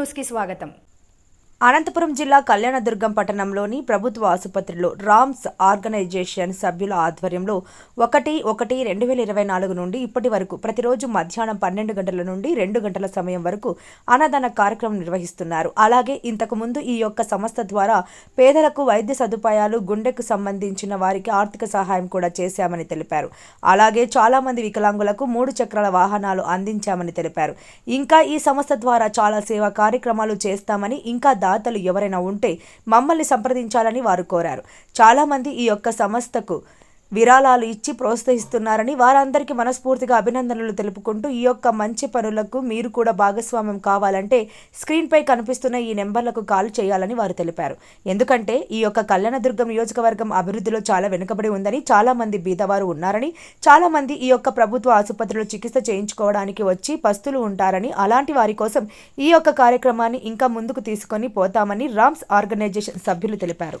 న్యూస్కి స్వాగతం. అనంతపురం జిల్లా కళ్యాణదుర్గం పట్టణంలోని ప్రభుత్వ ఆసుపత్రిలో రామ్స్ ఆర్గనైజేషన్ సభ్యుల ఆధ్వర్యంలో ఒకటి ఒకటి రెండు వేల ఇరవై నాలుగు నుండి ఇప్పటి వరకు ప్రతిరోజు మధ్యాహ్నం పన్నెండు గంటల నుండి రెండు గంటల సమయం వరకు అన్నదాన కార్యక్రమం నిర్వహిస్తున్నారు. అలాగే ఇంతకు ముందు ఈ యొక్క సంస్థ ద్వారా పేదలకు వైద్య సదుపాయాలు గుండెకు సంబంధించిన వారికి ఆర్థిక సహాయం కూడా చేశామని తెలిపారు. అలాగే చాలామంది వికలాంగులకు మూడు చక్రాల వాహనాలు అందించామని తెలిపారు. ఇంకా ఈ సంస్థ ద్వారా చాలా సేవా కార్యక్రమాలు చేస్తామని ఇంకా దాతలు ఎవరైనా ఉంటే మమ్మల్ని సంప్రదించాలని వారు కోరారు. చాలామంది ఈ యొక్క సంస్థకు విరాళాలు ఇచ్చి ప్రోత్సహిస్తున్నారని వారందరికీ మనస్ఫూర్తిగా అభినందనలు తెలుపుకుంటూ ఈ యొక్క మంచి పనులకు మీరు కూడా భాగస్వామ్యం కావాలంటే స్క్రీన్పై కనిపిస్తున్న ఈ నెంబర్లకు కాల్ చేయాలని వారు తెలిపారు. ఎందుకంటే ఈ యొక్క కళ్యాణదుర్గం నియోజకవర్గం అభివృద్ధిలో చాలా వెనుకబడి ఉందని చాలామంది బీదవారు ఉన్నారని చాలామంది ఈ యొక్క ప్రభుత్వ ఆసుపత్రిలో చికిత్స చేయించుకోవడానికి వచ్చి పస్తులు ఉంటారని అలాంటి వారి కోసం ఈ యొక్క కార్యక్రమాన్ని ఇంకా ముందుకు తీసుకొని పోతామని రామ్స్ ఆర్గనైజేషన్ సభ్యులు తెలిపారు.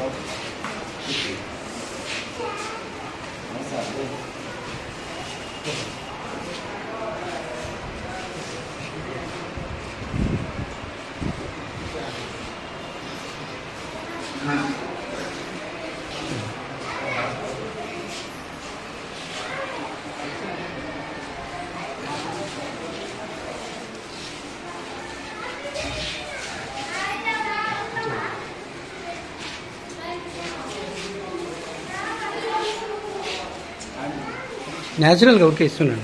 Vamos saber. న్యాచురల్గా ఊరికే ఇస్తున్నాను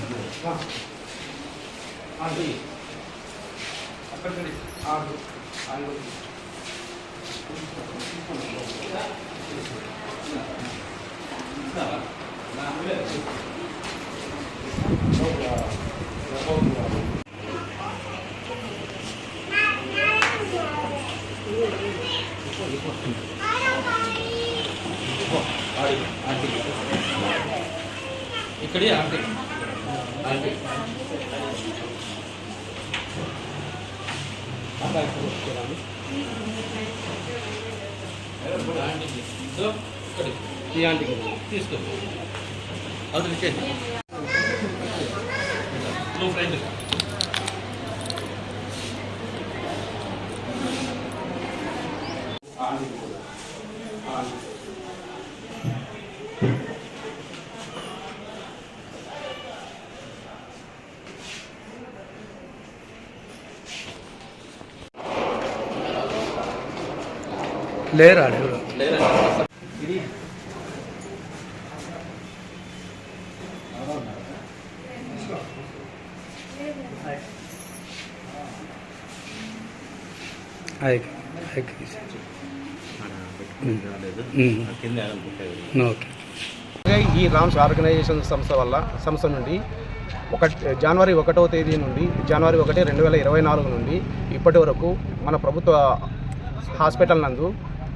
ఇక్కడే ఆంటీ. ఆంటీ. ఈ ఆంటీకి తీసుకో అది నువ్వు ఫ్రెండ్ లేరు అలాగే ఈ రామ్స్ ఆర్గనైజేషన్ సంస్థ వల్ల సంస్థ నుండి ఒక జనవరి ఒకటవ తేదీ నుండి జనవరి ఒకటి రెండు వేల ఇరవై నాలుగు నుండి ఇప్పటి వరకు మన ప్రభుత్వ హాస్పిటల్ నందు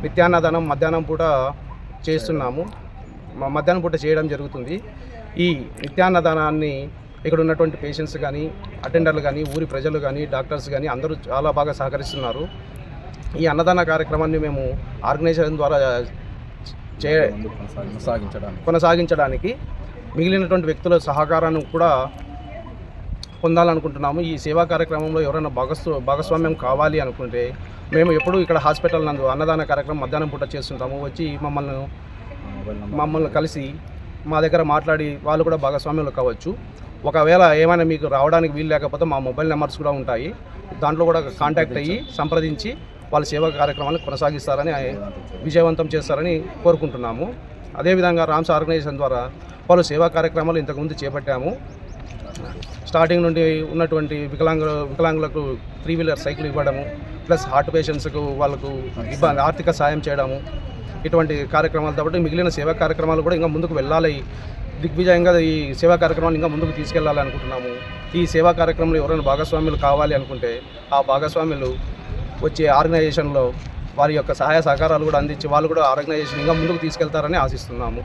నిత్యాన్నదానం మధ్యాహ్నం పూట చేస్తున్నాము. మధ్యాహ్నం పూట చేయడం జరుగుతుంది. ఈ నిత్యాన్నదానాన్ని ఇక్కడ ఉన్నటువంటి పేషెంట్స్ కానీ అటెండర్లు కానీ ఊరి ప్రజలు కానీ డాక్టర్స్ కానీ అందరూ చాలా బాగా సహకరిస్తున్నారు. ఈ అన్నదాన కార్యక్రమాన్ని మేము ఆర్గనైజేషన్ ద్వారా చే కొనసాగించడానికి మిగిలినటువంటి వ్యక్తుల సహకారాన్ని కూడా పొందాలనుకుంటున్నాము. ఈ సేవా కార్యక్రమంలో ఎవరైనా భాగస్వ భాగస్వామ్యం కావాలి అనుకుంటే మేము ఎప్పుడూ ఇక్కడ హాస్పిటల్ నందు అన్నదాన కార్యక్రమం మధ్యాహ్నం పూట చేస్తుంటాము. వచ్చి మమ్మల్ని మమ్మల్ని కలిసి మా దగ్గర మాట్లాడి వాళ్ళు కూడా భాగస్వామ్యంలో కావచ్చు. ఒకవేళ ఏమైనా మీకు రావడానికి వీలు లేకపోతే మా మొబైల్ నెంబర్స్ కూడా ఉంటాయి. దాంట్లో కూడా కాంటాక్ట్ అయ్యి సంప్రదించి వాళ్ళ సేవా కార్యక్రమాలను కొనసాగిస్తారని విజయవంతం చేస్తారని కోరుకుంటున్నాము. అదేవిధంగా రామ్స్ ఆర్గనైజేషన్ ద్వారా పలు సేవా కార్యక్రమాలు ఇంతకుముందు చేపట్టాము. స్టార్టింగ్ నుండి ఉన్నటువంటి వికలాంగ వికలాంగులకు త్రీ వీలర్ సైకిల్ ఇవ్వడము ప్లస్ హార్ట్ పేషెంట్స్కు వాళ్ళకు ఇబ్బంది ఆర్థిక సాయం చేయడము ఇటువంటి కార్యక్రమాలతో పాటు మిగిలిన సేవా కార్యక్రమాలు కూడా ఇంకా ముందుకు వెళ్ళాలి. దిగ్విజయంగా ఈ సేవా కార్యక్రమాలు ఇంకా ముందుకు తీసుకెళ్ళాలి అనుకుంటున్నాము. ఈ సేవా కార్యక్రమంలో ఎవరైనా భాగస్వాములు కావాలి అనుకుంటే ఆ భాగస్వాములు వచ్చే ఆర్గనైజేషన్లో వారి యొక్క సహాయ సహకారాలు కూడా అందించి వాళ్ళు కూడా ఆర్గనైజేషన్ ఇంకా ముందుకు తీసుకెళ్తారని ఆశిస్తున్నాము.